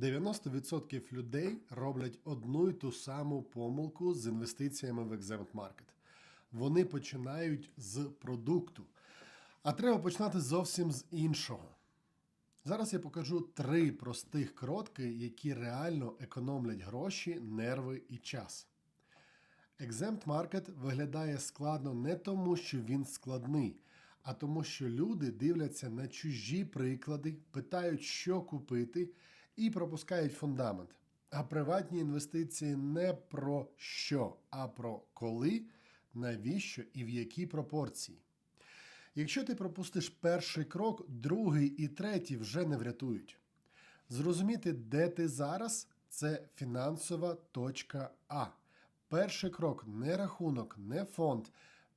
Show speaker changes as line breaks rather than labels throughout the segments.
90% людей роблять одну й ту саму помилку з інвестиціями в Exempt Market. Вони починають з продукту, а треба починати зовсім з іншого. Зараз я покажу три простих кротки, які реально економлять гроші, нерви і час. Exempt Market виглядає складно не тому, що він складний, а тому, що люди дивляться на чужі приклади, питають, що купити, і пропускають фундамент. А приватні інвестиції не про що, а про коли, навіщо і в якій пропорції. Якщо ти пропустиш перший крок, другий і третій вже не врятують. Зрозуміти, де ти зараз, це фінансова точка А. Перший крок не рахунок, не фонд.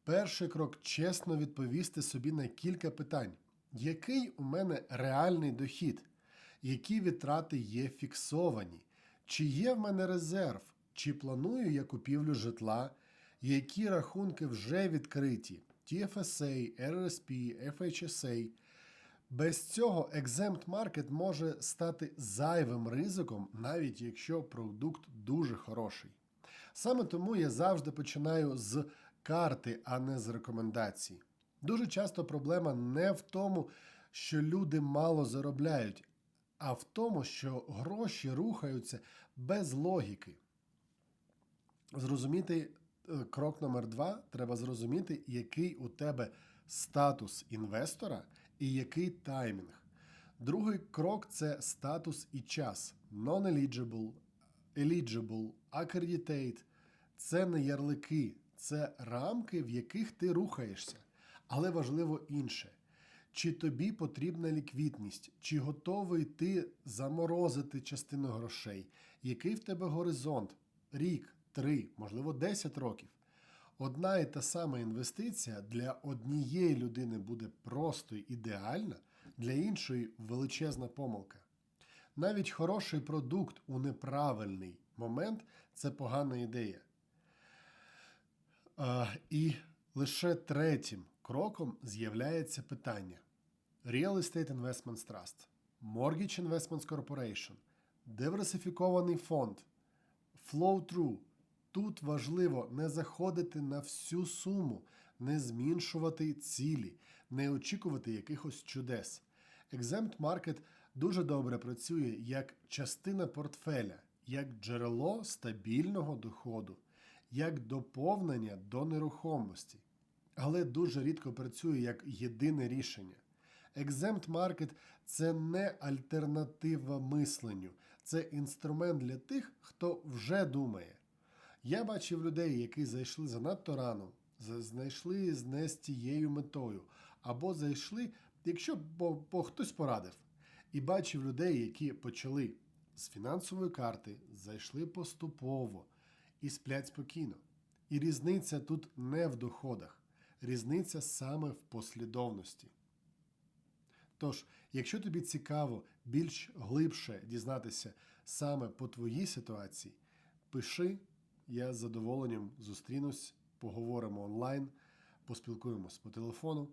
Перший крок чесно відповісти собі на кілька питань: який у мене реальний дохід? Які витрати є фіксовані? Чи є в мене резерв? Чи планую я купівлю житла? Які рахунки вже відкриті? TFSA, RRSP, FHSA. Без цього Exempt Market може стати зайвим ризиком, навіть якщо продукт дуже хороший. Саме тому я завжди починаю з карти, а не з рекомендацій. Дуже часто проблема не в тому, що люди мало заробляють, а в тому, що гроші рухаються без логіки. Зрозуміти е, крок номер два треба зрозуміти, який у тебе статус інвестора і який таймінг. Другий крок це статус і час. Non-eligible, eligible, accreditate. Це не ярлики, це рамки, в яких ти рухаєшся. Але важливо інше. Чи тобі потрібна ліквідність, чи готовий ти заморозити частину грошей, який в тебе горизонт? Рік, три, можливо, 10 років. Одна і та сама інвестиція для однієї людини буде просто ідеальна, для іншої величезна помилка. Навіть хороший продукт у неправильний момент це погана ідея. А, і лише третім кроком з'являється питання: Real Estate Investments Trust, Mortgage Investments Corporation, диверсифікований фонд, Flow-Through. Тут важливо не заходити на всю суму, не зміншувати цілі, не очікувати якихось чудес. Exempt Market дуже добре працює як частина портфеля, як джерело стабільного доходу, як доповнення до нерухомості, але дуже рідко працює як єдине рішення. Exempt Market – це не альтернатива мисленню, це інструмент для тих, хто вже думає. Я бачив людей, які зайшли занадто рано, знайшли не з тією метою, або зайшли, якщо бо, бо хтось порадив. І бачив людей, які почали з фінансової карти, зайшли поступово і сплять спокійно. І різниця тут не в доходах, різниця саме в послідовності. Тож, якщо тобі цікаво більш глибше дізнатися саме по твоїй ситуації, пиши, я з задоволенням зустрінусь, поговоримо онлайн, поспілкуємось по телефону.